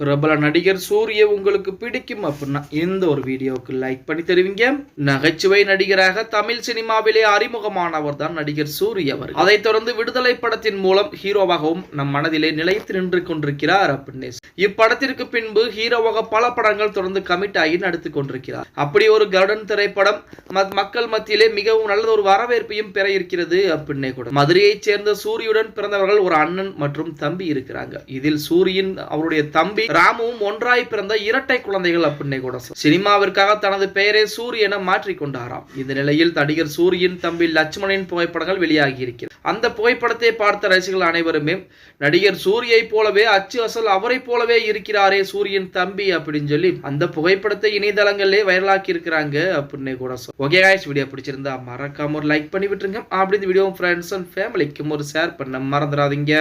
பிரபல நடிகர் சூரிய உங்களுக்கு பிடிக்கும் அப்படின்னா இந்த ஒரு வீடியோவுக்கு லைக் பண்ணி தருவீங்க? நகைச்சுவை நடிகராக தமிழ் சினிமாவிலே அறிமுகமானவர் தான் நடிகர் சூரிய அவர் அதைத் தொடர்ந்து விடுதலை படத்தின் மூலம் ஹீரோவாகவும் நம் மனதிலே நிலைத்து நின்று கொண்டிருக்கிறார் அப்படின்னு இப்படத்திற்கு பின்பு ஹீரோவாக பல படங்கள் தொடர்ந்து கமிட் ஆகி நடித்துக் கொண்டிருக்கிறார். அப்படி ஒரு கருடன் திரைப்படம் மக்கள் மத்தியிலே மிகவும் நல்ல ஒரு வரவேற்பையும் பெற இருக்கிறது அப்படின்னே கூட. மதுரையைச் சேர்ந்த சூரியுடன் பிறந்தவர்கள் ஒரு அண்ணன் மற்றும் தம்பி இருக்கிறாங்க. இதில் சூரியன் அவருடைய தம்பி ராமுவும் ஒன்றாய் பிறந்த இரட்டை குழந்தைகள் அப்படின்னு கூட சொல்லலாம். சினிமாவிற்காக தனது பெயரை சூரியனை என கொண்டாராம். இந்த நிலையில் நடிகர் சூரியன் தம்பி லட்சுமணின் புகைப்படங்கள் வெளியாகி இருக்கிறது. அந்த புகைப்படத்தை பார்த்த ரசிகர்கள் அனைவருமே நடிகர் சூரியை போலவே அச்சு அசல் அவரை போலவே இருக்கிறாரே சூரியன் தம்பி அப்படின்னு சொல்லி அந்த புகைப்படத்தை இணையதளங்களிலே வைரலாக்கி இருக்கிறாங்க அப்படின்னே கூட சொல்ல ஓகே காய்ஸ் வீடியோ பிடிச்சிருந்தா மறக்காம ஒரு லைக் பண்ணி விட்டுருங்க. அப்படி இந்த வீடியோ ஃப்ரெண்ட்ஸ் அண்ட் ஃபேமிலிக்கும் ஒரு ஷேர் பண்ண மறந்துடாதீங்க.